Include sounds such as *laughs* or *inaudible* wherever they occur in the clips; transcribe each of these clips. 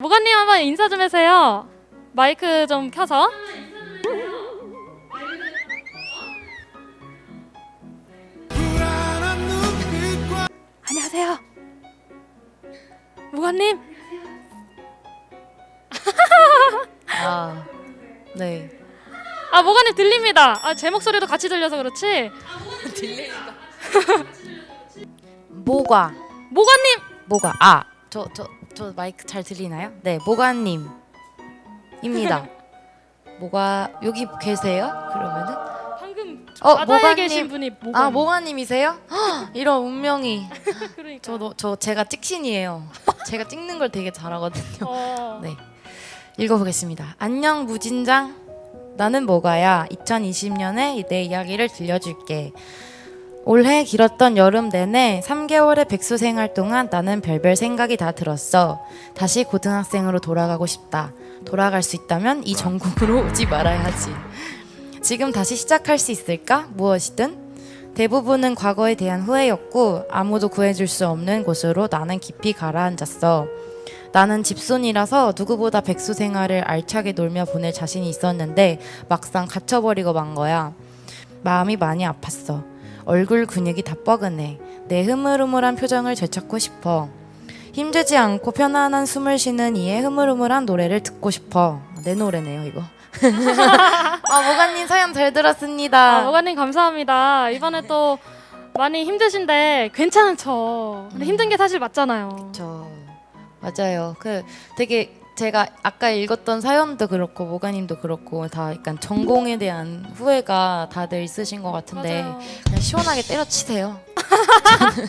모가님 한번 인사 좀 해주세요. 마이크 좀 켜서. 안녕하세요. 모가님. 아, 네. 아 모가님 들립니다. 아, 제 목소리도 같이 들려서 그렇지. 모가, 모가님. 모가. 아, 저, 저, 저 마이크 잘 들리나요? 네, 모가님. 입니다. *laughs* 모가 여기 계세요? 그러면은 방금 어, 바다에 모가님. 계신 분이 모가님. 아 모가님이세요? 헉, *laughs* 이런 운명이. *laughs* 그러니까. 저도 저 제가 찍신이에요. 제가 찍는 걸 되게 잘하거든요. 어. 네. 읽어보겠습니다. 안녕 무진장. 나는 뭐가야. 2020년에 내 이야기를 들려줄게. 올해 길었던 여름 내내 3개월의 백수 생활 동안 나는 별별 생각이 다 들었어. 다시 고등학생으로 돌아가고 싶다. 돌아갈 수 있다면 이 전국으로 *laughs* 오지 말아야지. 지금 다시 시작할 수 있을까? 무엇이든. 대부분은 과거에 대한 후회였고 아무도 구해줄 수 없는 곳으로 나는 깊이 가라앉았어. 나는 집순이라서 누구보다 백수 생활을 알차게 놀며 보낼 자신이 있었는데 막상 갇혀버리고 만 거야. 마음이 많이 아팠어. 얼굴 근육이 다 뻐근해. 내 흐물흐물한 표정을 되찾고 싶어. 힘들지 않고 편안한 숨을 쉬는 이의 흐물흐물한 노래를 듣고 싶어. 내 노래네요, 이거. *laughs* 아, 모가님 사연 잘 들었습니다. 아, 모가님 감사합니다. 이번에 또 많이 힘드신데 괜찮은 척. 근데 힘든 게 사실 맞잖아요. 저 맞아요. 그 되게 제가 아까 읽었던 사연도 그렇고 모가님도 그렇고 다 약간 전공에 대한 후회가 다들 있으신 것 같은데 맞아요. 그냥 시원하게 때려치세요. 그-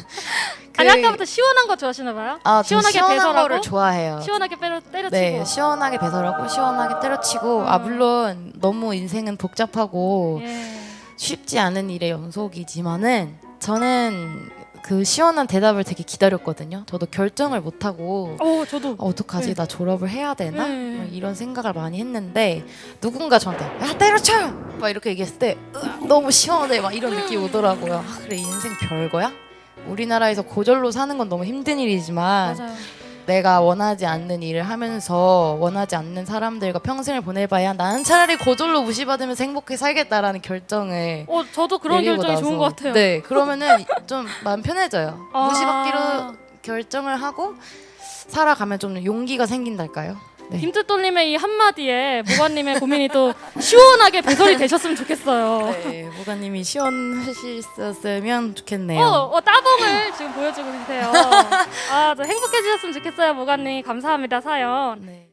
*laughs* 아니 아까부터 시원한 거 좋아하시나 봐요? 아, 저 시원하게 시원한 배설하고 좋아해요. 시원하게 때려 때려치고. 네, 시원하게 배설하고 시원하게 때려치고 아 음. 물론 너무 인생은 복잡하고 예. 쉽지 않은 일의 연속이지만은 저는 그 시원한 대답을 되게 기다렸거든요. 저도 결정을 못 하고 오 저도. 어, 어떡하지 네. 나 졸업을 해야 되나 네. 막 이런 생각을 많이 했는데 누군가 저한테 야 때려쳐 막 이렇게 얘기했을 때 으악, 너무 시원해 막 이런 느낌 이 오더라고요 아, 그래 인생 별거야 우리나라에서 고졸로 사는 건 너무 힘든 일이지만 맞아요. 내가 원하지 않는 일을 하면서 원하지 않는 사람들과 평생을 보내봐야 나는 차라리 고졸로 무시받으면서 행복하게 살겠다라는 결정을 어 저도 그런 내리고 결정이 나서 좋은 것 같아요. 네 그러면은 좀 마음 편해져요 아. 무시받기로 결정을 하고 살아가면 좀 용기가 생긴달까요? 네. 김뚜돌님의 이 한마디에 모관님의 고민이 또 시원하게 배설이 되셨으면 좋겠어요. 네, 모가님이 시원하셨으면 좋겠네요. 어, 어, 따봉을 지금 보여주고 계세요. *laughs* 아, 저 행복해지셨으면 좋겠어요, 모관님. 감사합니다, 사연. 네.